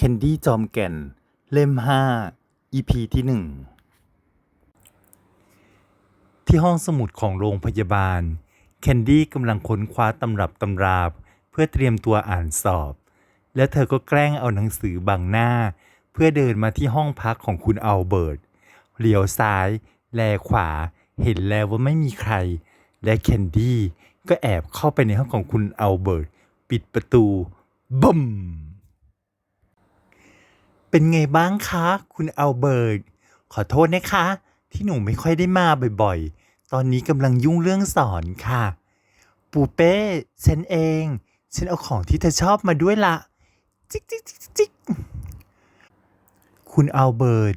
เคนดี้จอมแก่น เล่ม 5 EP ที่ 1 ที่ห้องสมุดของโรงพยาบาล เคนดี้กำลังค้นคว้าตำรับตำราเพื่อเตรียมตัวอ่านสอบ และเธอก็แกล้งเอาหนังสือบังหน้า เพื่อเดินมาที่ห้องพักของคุณอัลเบิร์ตเลี้ยวซ้าย แลขวา เห็นแล้วว่าไม่มีใคร และเคนดี้ก็แอบเข้าไปในห้องของคุณอัลเบิร์ตปิดประตูบึ้ม เป็นไงบ้างคะ คุณอัลเบิร์ตขอโทษนะคะ ที่หนูไม่ค่อยได้มาบ่อยๆ ตอนนี้กำลังยุ่งเรื่องสอนค่ะ ปูเป้ฉันเอง ฉันเอาของที่เธอชอบมาด้วยละจิกจิกจิกจิกคุณอัลเบิร์ต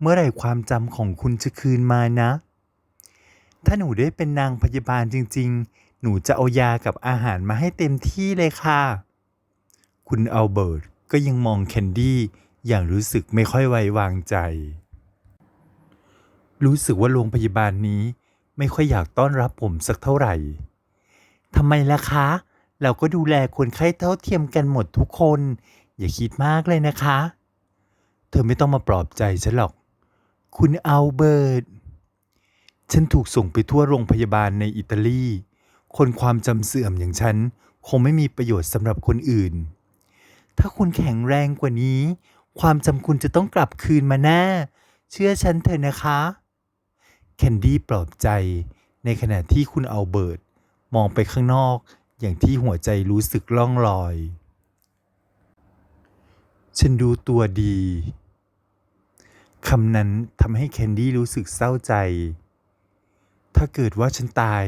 เมื่อไหร่ความจำของคุณจะคืนมานะ ถ้าหนูได้เป็นนางพยาบาลจริง ๆ หนูจะเอายากับอาหารมาให้เต็มที่เลยค่ะ คุณอัลเบิร์ตก็ยังมองแคนดี้ อย่างรู้สึกไม่ค่อยไว้วางใจ รู้สึกว่าโรงพยาบาลนี้ไม่ค่อยอยากต้อนรับผมสักเท่าไหร่ทำไมล่ะคะ เราก็ดูแลคนไข้เท่าเทียมกันหมดทุกคน อย่าคิดมากเลยนะคะ เธอไม่ต้องมาปลอบใจฉันหรอก คุณเอัลเบิร์ตฉันถูกส่งไปทั่วโรงพยาบาลในอิตาลี คนความจำเสื่อมอย่างฉัน คงไม่มีประโยชน์สำหรับคนอื่น ถ้าคุณแข็งแรงกว่านี้ ความจำคุณจะต้องกลับคืนมาแน่ เชื่อฉันเถอะนะคะ แคนดี้ปลอบใจ ในขณะที่คุณอัลเบิร์ตมองไปข้างนอกอย่างที่หัวใจรู้สึกล่องลอย ฉันดูตัวดีคำนั้นทำให้แคนดี้รู้สึกเศร้าใจ ถ้าเกิดว่าฉันตาย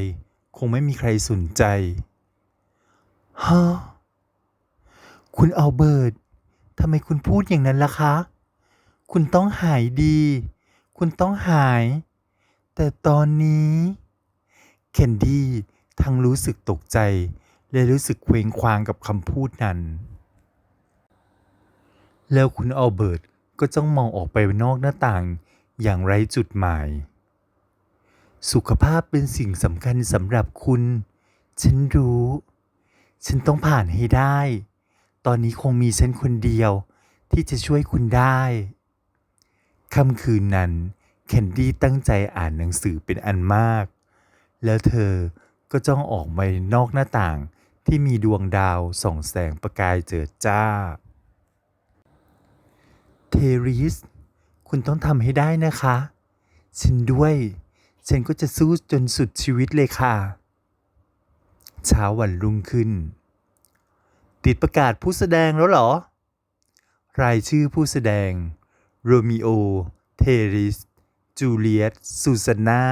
คงไม่มีใครสนใจฮะคุณอัลเบิร์ต ทำไมคุณพูดอย่างนั้นล่ะคะ คุณต้องหายดี คุณต้องหาย แต่ตอนนี้เคนดี้ทั้งรู้สึกตกใจ และรู้สึกเคว้งคว้างกับคำพูดนั้น แล้วคุณอัลเบิร์ตก็จ้องมองออกไปนอกหน้าต่างอย่างไร้จุดหมาย สุขภาพเป็นสิ่งสำคัญสำหรับคุณ ฉันรู้ ฉันต้องผ่านให้ได้ ตอนนี้คงมีฉันคนเดียวที่จะช่วยคุณได้ค่ำคืนนั้นแคนดี้ตั้งใจอ่านหนังสือเป็นอันมาก แล้วเธอก็จ้องออกไปนอกหน้าต่างที่มีดวงดาวส่องแสงประกายเจิดจ้า เทริส คุณต้องทำให้ได้นะคะ ฉันด้วย ฉันก็จะสู้จนสุดชีวิตเลยค่ะ เช้าวันรุ่งขึ้น ติดประกาศผู้แสดงแล้วเหรอ รายชื่อผู้แสดง โรมิโอ เทริส จูเลียตซูซาน่า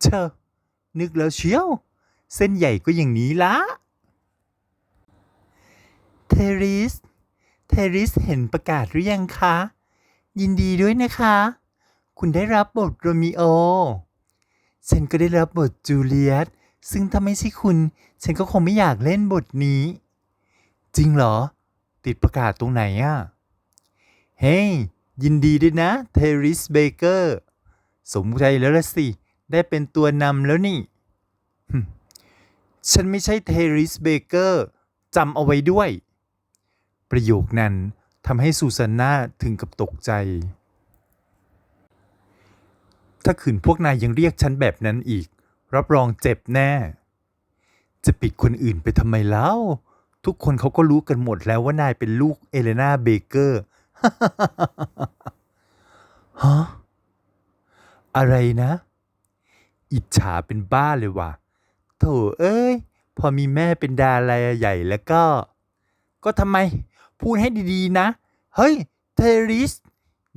เชอนึกแล้วเชียว เส้นใหญ่ก็อย่างนี้ละ เทริส เทริสเห็นประกาศหรือยังคะ ยินดีด้วยนะคะ คุณได้รับบทโรมิโอ ฉันก็ได้รับบทจูเลียต ซึ่งถ้าไม่ใช่คุณ ฉันก็คงไม่อยากเล่นบทนี้ จริงเหรอ ติดประกาศตรงไหนอะเฮ้ย ยินดีด้วยนะ เทริสเบเกอร์ สมใจแล้วละสิ ได้เป็นตัวนำแล้วนี่ ฉันไม่ใช่เทริสเบเกอร์จำเอาไว้ด้วย ประโยคนั้นทำให้ซูซานน่าถึงกับตกใจ ถ้าขืนพวกนายยังเรียกฉันแบบนั้นอีก รับรองเจ็บแน่ จะปิดคนอื่นไปทำไมเล่า ทุกคนเขาก็รู้กันหมดแล้วว่านายเป็นลูกเอเลนาเบเกอร์ฮะอะไรนะ อิจฉาเป็นบ้าเลยว่ะโถเอ้ย พอมีแม่เป็นดาราใหญ่แล้วก็ ก็ทำไม พูดให้ดีๆนะ เฮ้ย เทริส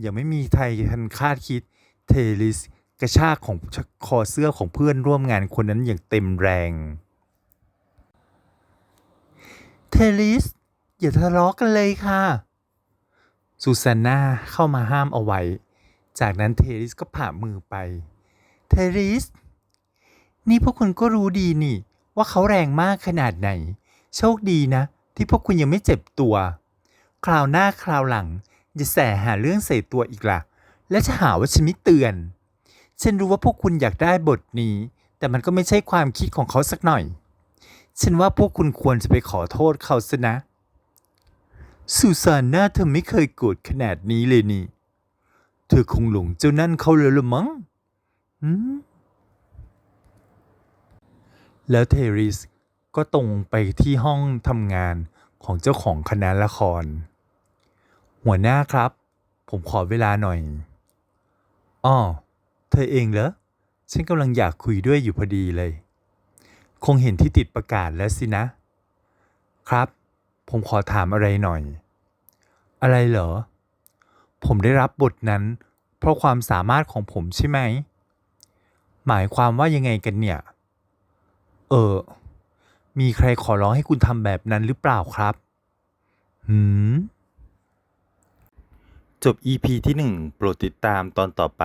ยังไม่มีใครทันคาดคิด เทริสกระชากของคอเสื้อของเพื่อนร่วมงานคนนั้นอย่างเต็มแรง เทริส อย่าทะเลาะกันเลยค่ะ ซูซานนาเข้ามาห้ามเอาไว้ จากนั้นเทริสก็ผ่ามือไป เทริส นี่พวกคุณก็รู้ดีนี่ ว่าเขาแรงมากขนาดไหน โชคดีนะ ที่พวกคุณยังไม่เจ็บตัว คราวหน้าคราวหลังอย่าแสหาเรื่องใส่ตัวอีกล่ะ และจะหาว่าฉันไม่เตือน ฉันรู้ว่าพวกคุณอยากได้บทนี้ แต่มันก็ไม่ใช่ความคิดของเขาสักหน่อย ฉันว่าพวกคุณควรจะไปขอโทษเขาซะนะ สุสานหน้าเธอไม่เคยโกรธขนาดนี้เลยนี่ เธอคงหลงเจ้านั่นเขาแล้วละมั้งหืมแล้วเทริสก็ตรงไปที่ห้องทำงานของเจ้าของคณะละคร หัวหน้าครับ ผมขอเวลาหน่อยอ้อเธอเองเหรอ ฉันกำลังอยากคุยด้วยอยู่พอดีเลย คงเห็นที่ติดประกาศแล้วสินะ ครับ ผมขอถามอะไรหน่อย อะไรเหรอ ผมได้รับบทนั้น เพราะความสามารถของผมใช่ไหม หมายความว่ายังไงกันเนี่ย เออ มีใครขอร้องให้คุณทำแบบนั้นหรือเปล่าครับ หืม จบ EP ที่ 1 โปรดติดตามตอนต่อไป